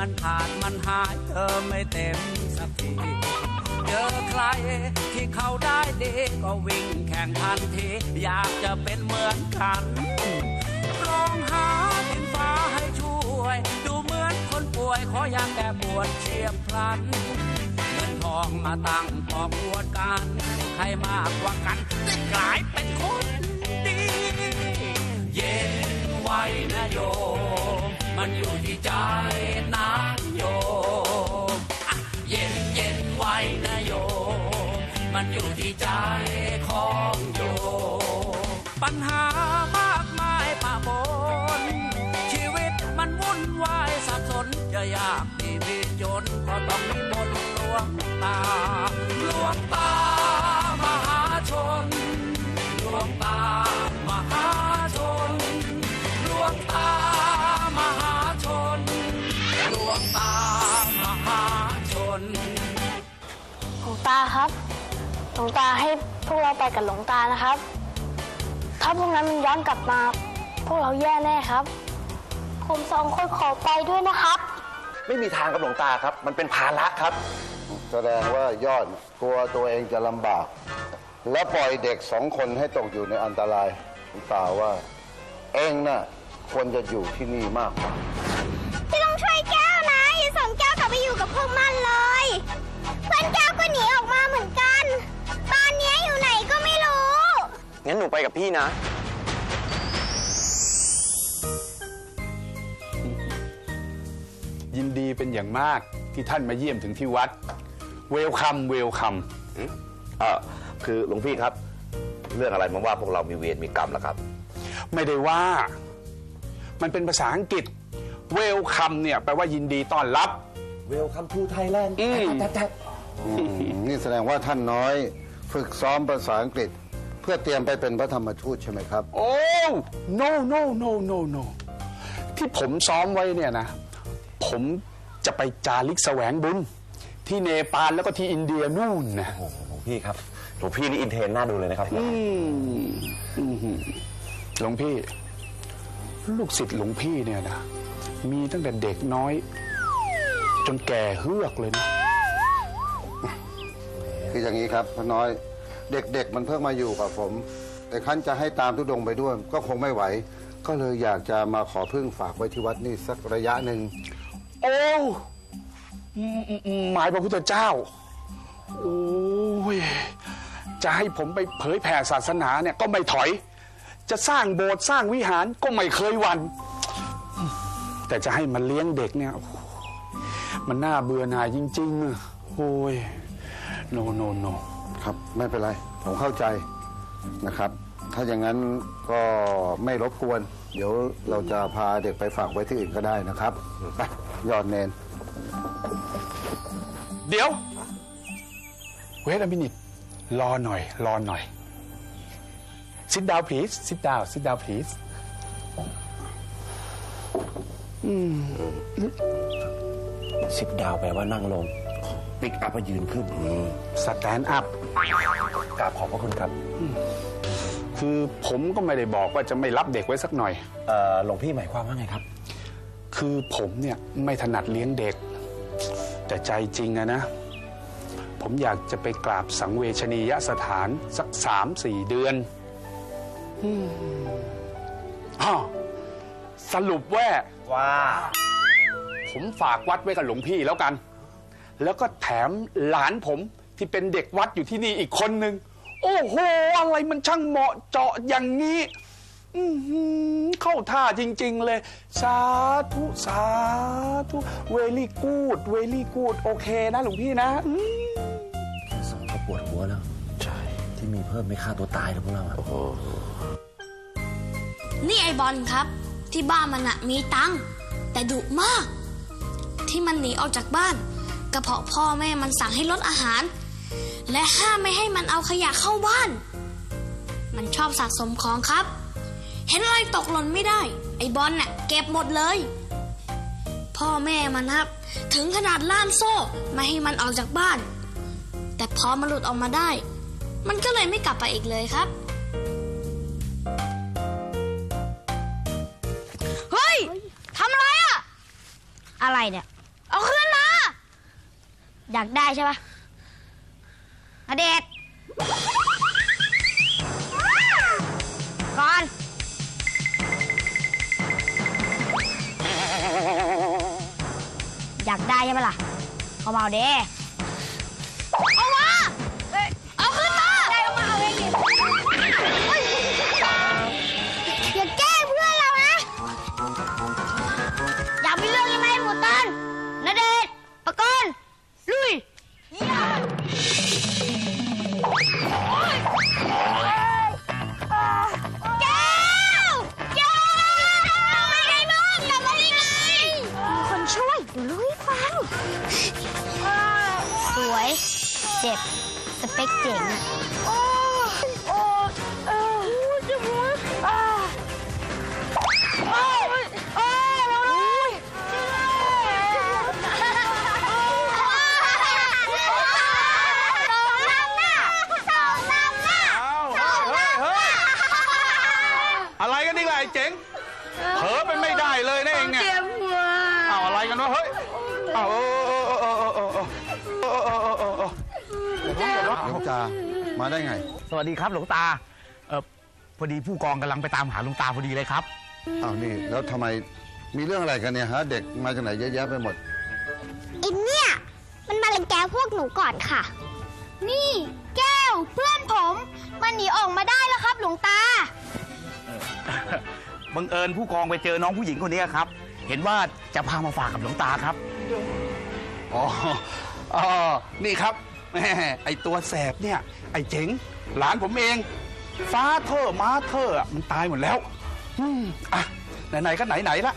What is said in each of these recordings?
มัยมันขาดมันหายเธอไม่เต็มสักทีเจอใครที่เขาได้ดีก็วิ่งแข่งทันทีอยากจะเป็นเหมือนกันร้องหาดินฟ้าให้ช่วย ดูเหมือนคนป่วยขออยากแก้ปวดเฉียบพลันเงินทองมาตั้งปอกปวดกัน ใครมากกว่ากันได้กลายเป็นคนดี เย็นไว้นะโย มันอยู่ที่ใจนะโยมเย็นเย็นไว้นะโยมมันอยู่ที่ใจของโยมปัญหามากมายป่าบนชีวิตมันวุ่นวายสับสนจะยากดีมีจนก็ต้องมีมนต์หลวงตาหลวงตา ตาครับ หลวงตาให้พวกเราไปกับหลวงตานะครับ ถ้าพวกนั้นมันย้อนกลับมา พวกเราแย่แน่ครับ ผมสองคนขอไปด้วยนะครับ ไม่มีทางกับหลวงตาครับ มันเป็นภาระครับ แสดงว่ายอดกลัวตัวเองจะลำบาก และปล่อยเด็กสองคนให้ตกอยู่ในอันตรายคุณตาว่า เองน่ะควรจะอยู่ที่นี่มากกว่า พี่ต้องช่วยแก้วนะ อย่าส่งแก้วกลับไปอยู่กับพวกมันเลย เพื่อนแก้วก็หนีออกมาเหมือนกัน ตอนนี้อยู่ไหนก็ไม่รู้ งั้นหนูไปกับพี่นะ ยินดีเป็นอย่างมากที่ท่านมาเยี่ยมถึงที่วัด เวลคัมเวลคัมเออคือหลวงพี่ครับ เรื่องอะไรมาว่าพวกเรามีเวรมีกรรมแล้วครับ ไม่ได้ว่า มันเป็นภาษาอังกฤษเวลคัมเนี่ยแปลว่ายินดีต้อนรับ Welcome to Thailand อืม อืมนี่แสดงว่าท่านน้อย ฝึกซ้อมภาษาอังกฤษ เพื่อเตรียมไปเป็นพระธรรมทูตใช่ไหมครับ โอ้ no no no no no ที่ผมซ้อมไว้เนี่ยนะ ผมจะไปจาริกแสวงบุญ ที่เนปาลแล้วก็ที่อินเดียนู่นนะ โอ้โหหลวงพี่ครับหลวงพี่นี่อินเทรนน่าดูเลยนะครับอืมอืมหลวงพี่ ลูกศิษย์หลวงพี่เนี่ยนะ มีตั้งแต่เด็กน้อย จนแก่เฮือกเลยนะ คืออย่างนี้ครับพ่อน้อยเด็กๆ มันเพิ่งมาอยู่กับผม แต่ขั้นจะให้ตามทุดงไปด้วย ก็คงไม่ไหว ก็เลยอยากจะมาขอพึ่งฝากไว้ที่วัดนี่สักระยะหนึ่งโอ้หมายพระพุทธเจ้า โอ้ยจะให้ผมไปเผยแผ่ศาสนาเนี่ยก็ไม่ถอย จะสร้างโบสถ์สร้างวิหารก็ไม่เคยวัน แต่จะให้มันเลี้ยงเด็กเนี่ย มันน่าเบื่อหน่ายจริงๆอะ โอ้ยโนโนโนครับไม่เป็นไร ผมเข้าใจนะครับ ถ้าอย่างนั้นก็ไม่รบกวน เดี๋ยวเราจะพาเด็กไปฝากไว้ที่อื่นก็ได้นะครับไปยอดเนน เดี๋ยว เวทอมินิตรอหน่อย รอหน่อย sit down please sit down sit down please สิบดาวแปลว่านั่งลง ปิกอัพมายืนขึ้น stand up กราบขอบพระคุณครับ คือผมก็ไม่ได้บอกว่าจะไม่รับเด็กไว้สักหน่อย เอ่อหลวงพี่หมายความว่าไงครับ คือผมเนี่ยไม่ถนัดเลี้ยงเด็ก แต่ใจจริงอะนะ ผมอยากจะไปกราบสังเวชนียสถานสักสามสี่เดือนอืมอ้าวสรุปว่าว่า ผมฝากวัดไว้กับหลวงพี่แล้วกัน แล้วก็แถมหลานผมที่เป็นเด็กวัดอยู่ที่นี่อีกคนนึง โอ้โห อะไรมันช่างเหมาะเจาะอย่างนี้ อื้อหือเข้าท่าจริง ๆ เลย สาธุ สาธุเวลี่กูดเวลี่กูดโอเคนะหลวงพี่นะอืมแค่สองก็ปวดหัวแล้ว ใช่ ที่มีเพิ่มไม่ฆ่าตัวตายเลยพวกเราอะนี่ไอบอลครับ ที่บ้านมันอะมีตังค์แต่ดุมาก ที่มันหนีออกจากบ้าน ก็เพาะพ่อแม่มันสั่งให้ลดอาหาร และห้ามไม่ให้มันเอาขยะเข้าบ้าน มันชอบสะสมของครับ เห็นอะไรตกหล่นไม่ได้ ไอ้บอลน่ะเก็บหมดเลย พ่อแม่มันครับ ถึงขนาดล่ามโซ่ไม่ให้มันออกจากบ้าน แต่พอมันหลุดออกมาได้ มันก็เลยไม่กลับไปอีกเลยครับเฮ้ยทำอะไรอะอะไรเนี่ย อยากได้ใช่ปะอเดชก่อน อยากได้ใช่ปะล่ะเอามาเอาเด้ หลวงตามาได้ไง สวัสดีครับหลวงตาเออพอดีผู้กองกำลังไปตามหาหลวงตาพอดีเลยครับอ้าวนี่แล้วทำไมมีเรื่องอะไรกันเนี่ยฮะเด็กมาจากไหนเยอะแยะไปหมดอินเนี่ย มันมาลังแกพวกหนูก่อนค่ะ นี่ แก้วเพื่อนผม มันหนีออกมาได้แล้วครับ หลวงตาบังเอิญผู้กองไปเจอน้องผู้หญิงคนนี้ครับ เห็นว่าจะพามาฝากกับหลวงตาครับ อ๋ออ๋อนี่ครับแหม่ไอตัวแสบเนี่ย ไอเจ๋งหลานผมเอง ฟ้าเธอมาเธออะมันตายหมดแล้วอืมอะไหนๆก็ไหนๆละ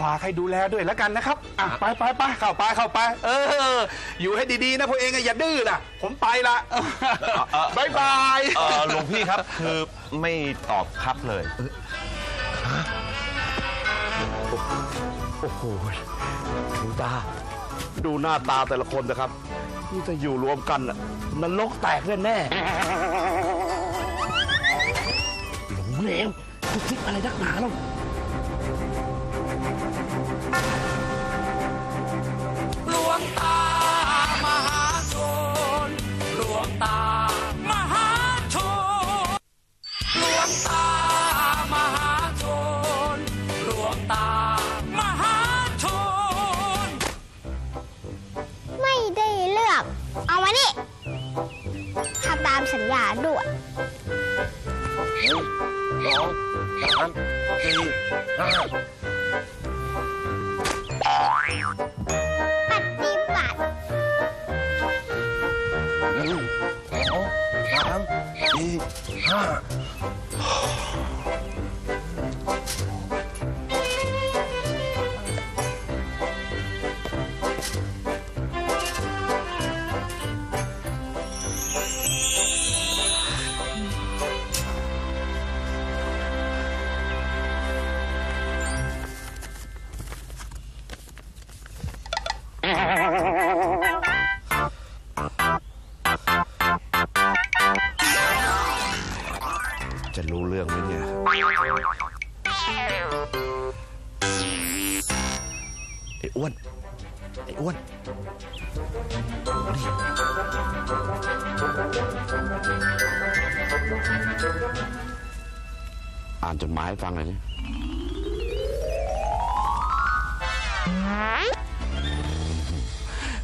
ฝากให้ดูแลด้วยแล้วกันนะครับ อะไปไปไปเข้าไปเข้าไป เออ อยู่ให้ดีๆนะพวกเองอะอย่าดื้อล่ะ ผมไปละบายบาย เออหลวงพี่ครับ คือไม่ตอบครับเลย ตา ดูหน้าตาแต่ละคนนะครับ นี่จะอยู่รวมกันน่ะนรกแตกแน่ๆหลงเลวคิดอะไรนักหนาแล้ว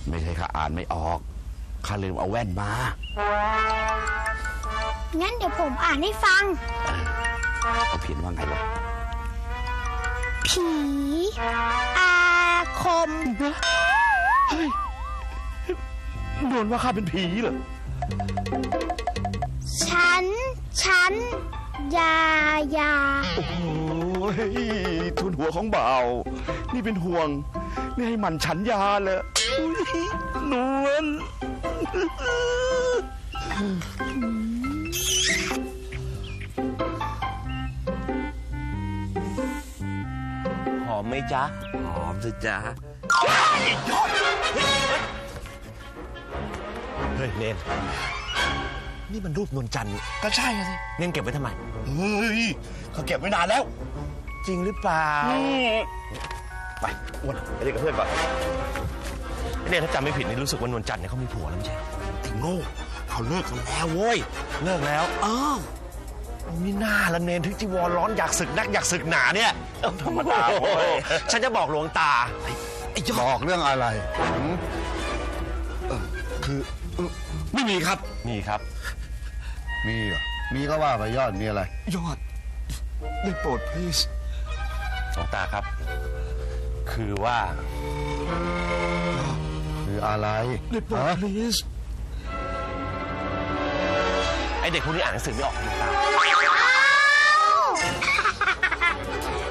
ไม่ใช่ข้าอ่านไม่ออก ข้าลืมเอาแว่นมา งั้นเดี๋ยวผมอ่านให้ฟัง เขาเขียนว่าไงวะ ผีอาคมโดนว่าข้าเป็นผีเหรอ ฉัน ฉัน ยายาโอ้ยทุนหัวของเบานี่เป็นห่วง นี่ให้มันฉันยาเลยอุ๊ยนวลหอมไหมจ๊ะ หอมสิจ๊ะเฮ้ยเนน นี่มันรูปนวลจันทร์นี่ก็ใช่สิเนนเก็บไว้ทำไม เฮ้ยเขาเก็บไว้นานแล้วจริงหรือเปล่า ไปอ้วนไปเล่นกับเพื่อนก่อนไอ้เนี่ยถ้าจำไม่ผิดนี่รู้สึกว่านวลจันทร์เนี่ยเขามีผัวแล้วไม่ใช่ไอ้โง่เขาเลิกกันแล้วเว้ยเลิกแล้ว เออนี่หน้าละเนนทึกจีวรร้อนอยากศึกนักอยากศึกหนาเนี่ยธรรมดาฉันจะบอกหลวงตาไอ้ไอ้ยบอดอกเรื่องอะไรหืมคือ ไม่มีครับ มีครับ มีเหรอมีก็ว่าไปยอดมีอะไร ยอดได้โปรด please หลวงตาครับ คือว่า คืออะไรได้โปรด ฮะ please ไอเด็กพวกนี้อ่านหนังสือไม่ออกหลวงตา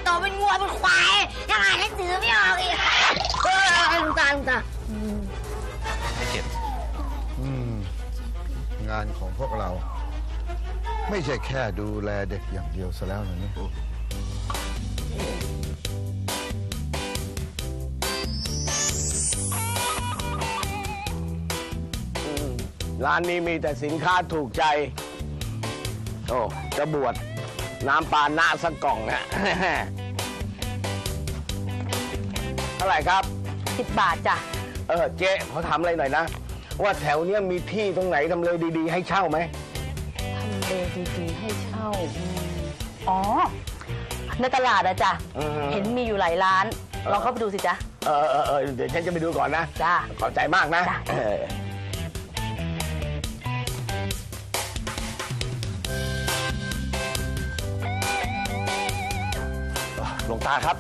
โตเป็นงัวเป็นควายยังอ่านหนังสือไม่ออกอีกเออลุงตาลุงตาานของพวกเรา ไม่ใช่แค่ดูแลเด็กอย่างเดียวซะแล้วนะเนี่ยร้านนี้มีแต่สินค้าถูกใจ โอ้ จะบวชน้ำปลาหน้าสักกล่องนะเท่าไหร่ครับ สิบบาทจ้ะ เออ เจ๊ขอถามอะไรหน่อยนะ ว่าแถวเนี้ยมีที่ตรงไหนทำเลดีๆ ให้เช่าไหม ทำเลดีๆให้เช่าอืมอ๋อ ในตลาดอะจ้ะ อือฮึเห็นมีอยู่หลายร้าน ลองเข้าไปดูสิจ๊ะ เออเออเออเดี๋ยวฉันจะไปดูก่อนนะ จ้า ขอบใจมากนะจ้ะ เออหลวงตาครับ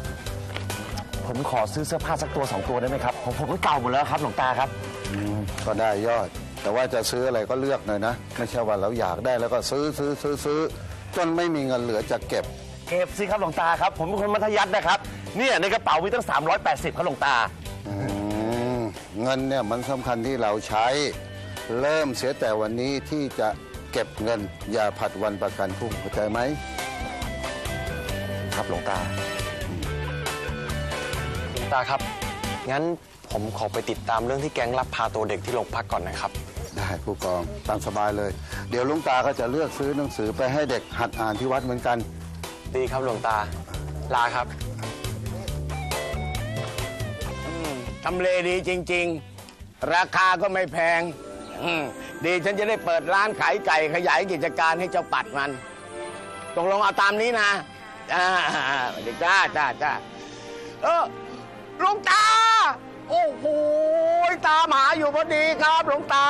ผมขอซื้อเสื้อผ้าสักตัวสองตัวได้ไหมครับของผมมันเก่าหมดแล้วครับหลวงตาครับ อืมก็ได้ยอด แต่ว่าจะซื้ออะไรก็เลือกหน่อยนะ ไม่ใช่ว่าเราอยากได้แล้วก็ซื้อซื้อซื้อซื้อจนไม่มีเงินเหลือจะเก็บ เก็บสิครับหลวงตาครับ ผมเป็นคนมัธยัสถ์นะครับเนี่ยในกระเป๋ามีตั้ง 380ครับหลวงตา อืมเงินเนี่ยมันสำคัญที่เราใช้ เริ่มเสียแต่วันนี้ที่จะเก็บเงิน อย่าผัดวันประกันพรุ่งเข้าใจไหม ครับหลวงตา ตาครับ งั้นผมขอไปติดตามเรื่องที่แก๊งลักพาตัวเด็กที่โรงพักก่อนนะครับ ได้ผู้กองตามสบายเลย เดี๋ยวลุงตาก็จะเลือกซื้อหนังสือไปให้เด็กหัดอ่านที่วัดเหมือนกัน ดีครับหลวงตา ลาครับ ทำเลดีจริง ๆ ราคาก็ไม่แพงอืมดีฉันจะได้เปิดร้านขายไก่ขยายกิจการให้เจ้าปัดมัน ตกลงเอาตามนี้นะอ่าเด็กจ้าจ้าจ้าเออ หลวงตา โอ้โหตามหาอยู่พอดีครับหลวงตา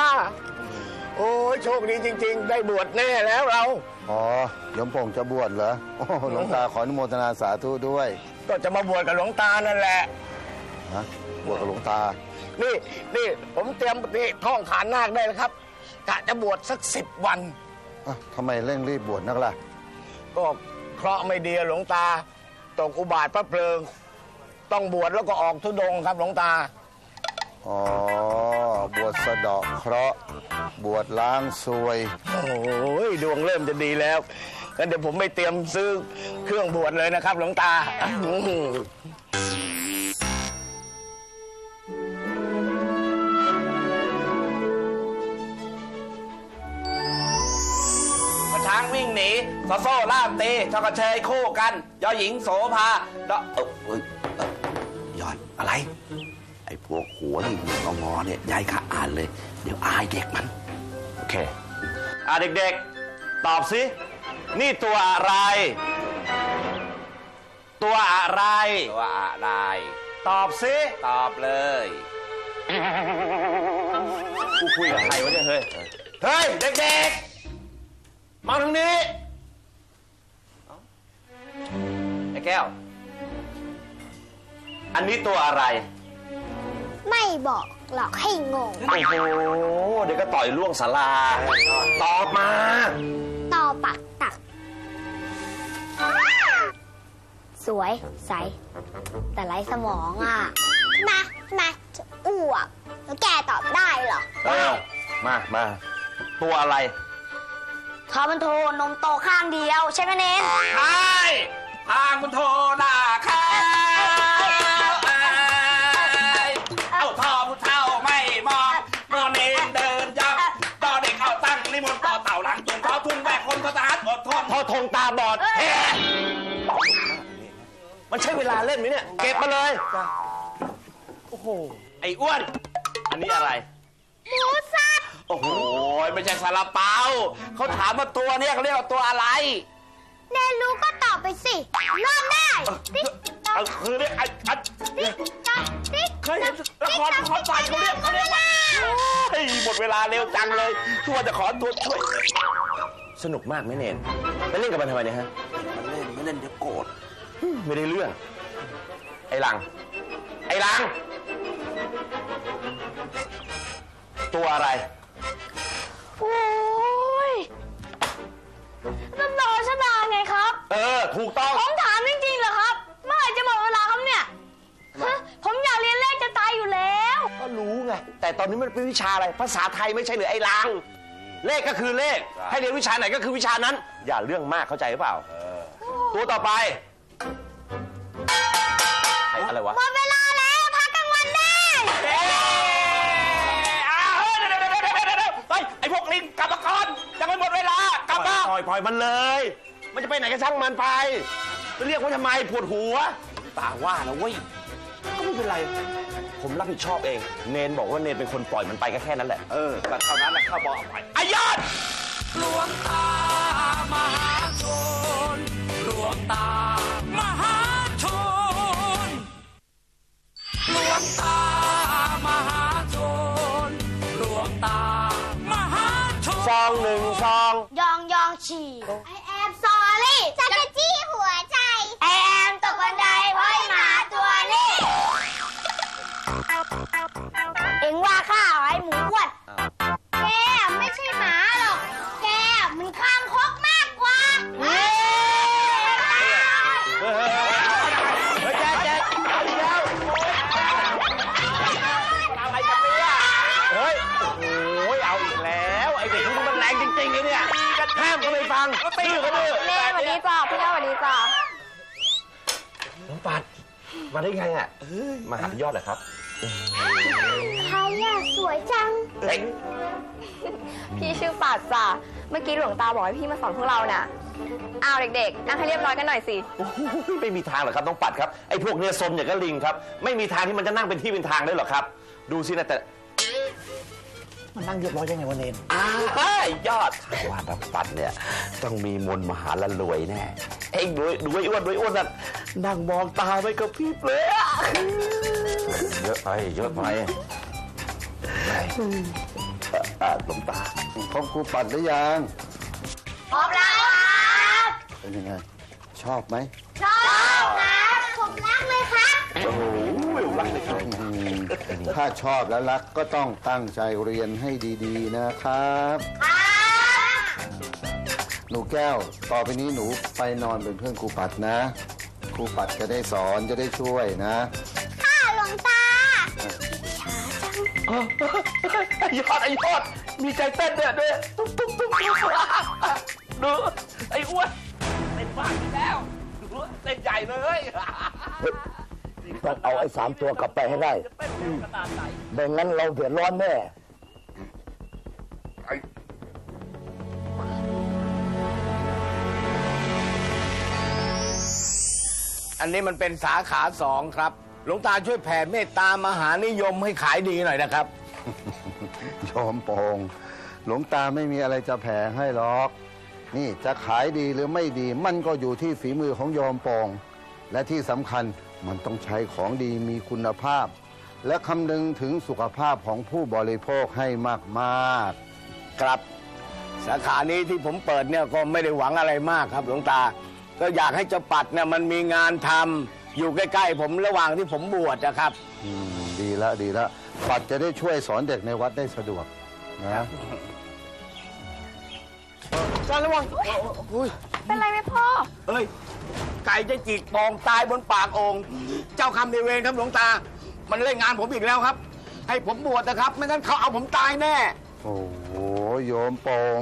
โอ้ยโชคดีจริง ๆ ได้บวชแน่แล้วเรา อ๋อหลวงป่งจะบวชเหรอโอ้หลวงตาขออนุโมทนาสาธุด้วยก็จะมาบวชกับหลวงตานั่นแหละ ฮะบวชกับหลวงตา นี่นี่ผมเตรียมนี่ท่องขานนาคได้แล้วครับกะจะบวชสักสิบวัน อะทำไมเร่งรีบบวชนักล่ะ ก็เคราะห์ไม่ดีอะหลวงตา ตกอุบาทพระเพลิง ต้องบวชแล้วก็ออกทุดงค์ครับหลวงตา อ๋อ บวชสะเดาะเคราะห์บวชล้างซวย โอ้ยดวงเริ่มจะดีแล้วงั้นเดี๋ยวผมไปเตรียมซื้อเครื่องบวชเลยนะครับ หลวงตาช้างวิ่งหนีซอโซ่ล่ามตีชอกกระเชยคู่กัน ยอหญิงโสภาดอเอ้าเอ้ยเอ้ยยอดอะไร ไอ้พวกหัวที่งองอๆเนี่ยยายข้าอ่านเลย เดี๋ยวอายเด็กมัน โอเค อะเด็กๆ ตอบสิ นี่ตัวอะไร ตัวอะไร ตัวอะไร ตอบสิ ตอบเลยกูคุยกับใครวะเนี่ยเฮ้ย เฮ้ย เด็กๆ มาทางนี้ไอ้แก้ว อันนี้ตัวอะไร ไม่บอกหรอกให้งง โอ้โห เดี๋ยวก็ต่อยล่วงสาราตอบมา ต่อปักตัก สวยใส แต่ไร้สมองอะ มามาจะอ้วกแล้วแกตอบได้เหรอเออ มามาตัวอะไร ทอมันโทนมโตข้างเดียว ใช่ไหมเน้น ใช่ทางมันโทรหน้าข้า อทุ่งแบกคนก็ทหารอดทนพอทงตาบอดเฮ้มันใช่เวลาเล่นไหมเนี่ย เก็บมาเลย โอ้โห ไอ้อ้วน อันนี้อะไร หมูสับโอ้โห ไม่ใช่ซาลาเปาเขาถามว่าตัวเนี่ยเขาเรียกว่าตัวอะไรเนนรู้ก็ตอบไปสิเริ่มได้ ติ๊กต๊อกเอาคือเรียกไอ้อันติ๊กต๊อกติ๊กเคยเห็นละครละครฝ่ายเขาเรียกเขาเรียกว่าเฮ้ยหมดเวลาเร็วจังเลยทั่วจะขอตัวช่วย สนุกมากไหมเนนไปเล่นกับมันทำไมเนี่ยฮะ มันเล่นไม่เล่นเดี๋ยวโกรธไม่ได้เรื่อง ไอ้หลัง ไอ้หลัง ตัวอะไร โอ้ยนั่นรอชดาไงครับ เออ ถูกต้อง ผมถามจริงๆเหรอครับ เมื่อไหร่จะหมดเวลาครับเนี่ยฮะผมอยากเรียนเลขจะตายอยู่แล้ว ก็รู้ไง แต่ตอนนี้มันเป็นวิชาอะไร ภาษาไทยไม่ใช่หรือไอ้ลัง เลขก็คือเลข ให้เรียนวิชาไหนก็คือวิชานั้น อย่าเรื่องมากเข้าใจหรือเปล่าตัวต่อไปไอ้อะไรวะหมดเวลาแล้วพักกลางวันได้ เอ้ยอ้าวเฮ้ยเดี๋ยวเดี๋ยวเดี๋ยวเดี๋ยวเดี๋ยวเฮ้ยไอ้พวกลิงกลับมาก่อนยังไม่หมดเวลากลับมาปล่อยปล่อยมันเลย มันจะไปไหนก็ช่างมันไปไปเรียกว่าทำไมปวดหัวตาว่านะเว้ยก็ไม่เป็นไร ผมรับผิดชอบเอง เนนบอกว่าเนนเป็นคนปล่อยมันไปก็แค่นั้นแหละ เออแต่เท่านั้นแหละข้าบอกเอาไปไอ้ยอดหลวงตามหาชนหลวงตามหาชนหลวงตา ได้ไงอะมาหาพี่ยอดเหรอครับใครอะสวยจังเฮ้ยพี่ชื่อปัดจ้ะเมื่อกี้หลวงตาบอกให้พี่มาสอนพวกเราน่ะอ้าวเด็กๆ นั่งให้เรียบร้อยกันหน่อยสิโอ้โหไม่มีทางหรอกครับน้องปัดครับ ไอ้พวกเนี้ยซนอย่างก็ลิงครับ ไม่มีทางที่มันจะนั่งเป็นที่เป็นทางได้หรอกครับ ดูสินะแต่ มันนั่งเรียบร้อยยังไงวะเนนอ้าวอยอดว่าน้ำปัดเนี่ยต้องมีมนต์มหาละรวยแน่เอ้ยดูดูไอ้อ้วนดูไอ้อ้วนนั่นนั่งมองตาไม่กระพริบเลยอะเยอะไปเยอะไปอ่าหลวงตาพบครูปัดหรือยังพร้อมแล้วครับเป็นยังไงชอบไหมชอบครับผมรักเลยครับโอ้โหรักเลยครับ อืมถ้าชอบและรักก็ต้องตั้งใจเรียนให้ดีๆนะครับ หนูแก้ว ต่อไปนี้หนูไปนอนเป็นเพื่อนครูปัดนะ ครูปัดจะได้สอนจะได้ช่วยนะ ค่ะหลวงตาไอ้ยอดไอ้ยอด มีใจเต้นเนี่ยด้วยตุ๊บตุ๊บตุ๊บตุ๊บดูไอ้อ้วนเต้นมากอีกแล้วดูเต้นใหญ่เลย ต้องเอาไอ้สามตัวกลับไปให้ได้เต้นเร็วขนาดไหนไม่งั้นเราเดือดร้อนแน่อันนี้มันเป็นสาขาสองครับ หลวงตาช่วยแผ่เมตตามหานิยมให้ขายดีหน่อยนะครับ โยมโปงหลวงตาไม่มีอะไรจะแผ่ให้หรอก นี่จะขายดีหรือไม่ดี มันก็อยู่ที่ฝีมือของโยมโปง และที่สำคัญมันต้องใช้ของดีมีคุณภาพ และคำนึงถึงสุขภาพของผู้บริโภคให้มากๆครับ สาขานี้ที่ผมเปิดเนี่ยก็ไม่ได้หวังอะไรมากครับหลวงตา ก็อยากให้เจ้าปัดเนี่ยมันมีงานทำอยู่ใกล้ๆผมระหว่างที่ผมบวชนะครับอืมดีล้วดีล้วปัดจะได้ช่วยสอนเด็กในวัดได้สะดวกนะ จานระวังอุ้ยเป็นไรไหมพ่อ เอ้ย ไก่จะจิกปองตายบนปากองค์ เจ้าคำในเวรครับหลวงตา มันเล่นงานผมอีกแล้วครับ ให้ผมบวชนะครับ ไม่งั้นเขาเอาผมตายแน่ โอ้โหโยมโปง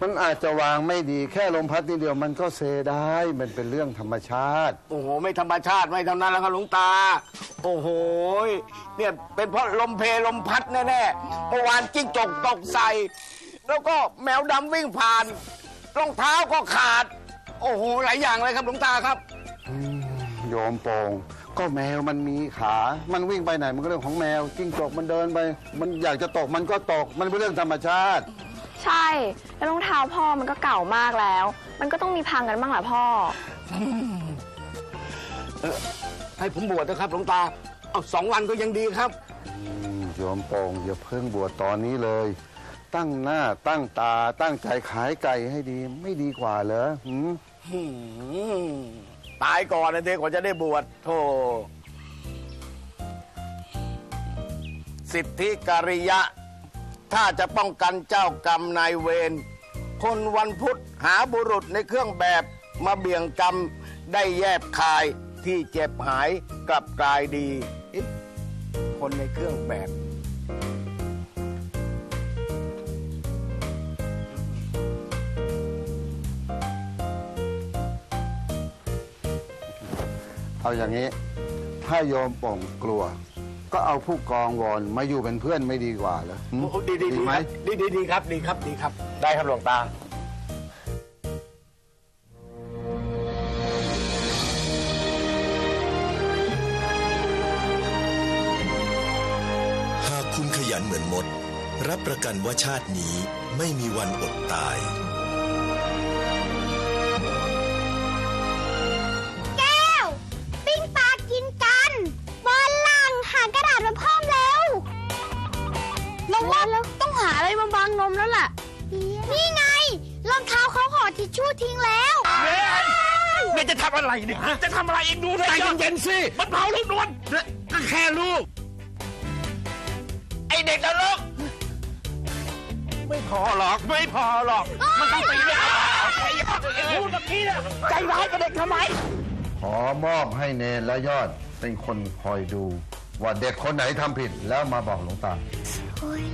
มันอาจจะวางไม่ดีแค่ลมพัดนิดเดียวมันก็เซได้ มันเป็นเรื่องธรรมชาติ โอ้โห ไม่ธรรมชาติไม่เท่านั้นแล้วครับหลวงตา โอ้โหเนี่ยเป็นเพราะลมเพลลมพัดแน่ๆเมื่อวานจิ้งจกตกใส่ แล้วก็แมวดำวิ่งผ่าน รองเท้าก็ขาด โอ้โห หลายอย่างเลยครับหลวงตาครับโยโยมโปงก็แมวมันมีขา มันวิ่งไปไหนมันก็เรื่องของแมวจิ้งจกมันเดินไป มันอยากจะตกมันก็ตก มันเป็นเรื่องธรรมชาติ ใช่ แล้วรองเท้าพ่อมันก็เก่ามากแล้ว มันก็ต้องมีพังกันบ้างแหละพ่อ ให้ผมบวชนะครับหลวงตา เอาสองวันก็ยังดีครับ อืมโยมโปงอย่าเพิ่งบวชตอนนี้เลย ตั้งหน้าตั้งตาตั้งใจขายไก่ให้ดีไม่ดีกว่าเหรอหืมหืมตายก่อนนะเด็กกว่าจะได้บวชโธ่สิทธิการิยะ ถ้าจะป้องกันเจ้ากรรมนายเวรคนวันพุธหาบุรุษในเครื่องแบบมาเบี่ยงกรรมได้แยบคายที่เจ็บหายกลับกลายดี คนในเครื่องแบบ เอาอย่างนี้ ถ้าโยมโป่งกลัว ก็เอาผู้กองวอนมาอยู่เป็นเพื่อนไม่ดีกว่าเหรอหืมโอ้ดีดีดีไหมครับดีดีดีครับดีครับดีครับ ได้ครับหลวงตา หากคุณขยันเหมือนมด รับประกันว่าชาตินี้ไม่มีวันอดตาย อะไรเนี่ยจะทำอะไรเองดูเลยใจเย็นๆสิ มันเผาลูกนวลก็แค่ลูก ไอเด็กนรกไม่พอหรอก ไม่พอหรอก มันต้องตียาตียาพูดเมื่อกี้เนี่ยใจร้ายกับเด็กทำไม ขอมอบให้เนรและยอดเป็นคนคอยดู ว่าเด็กคนไหนทำผิดแล้วมาบอกหลวงตาโอ้ย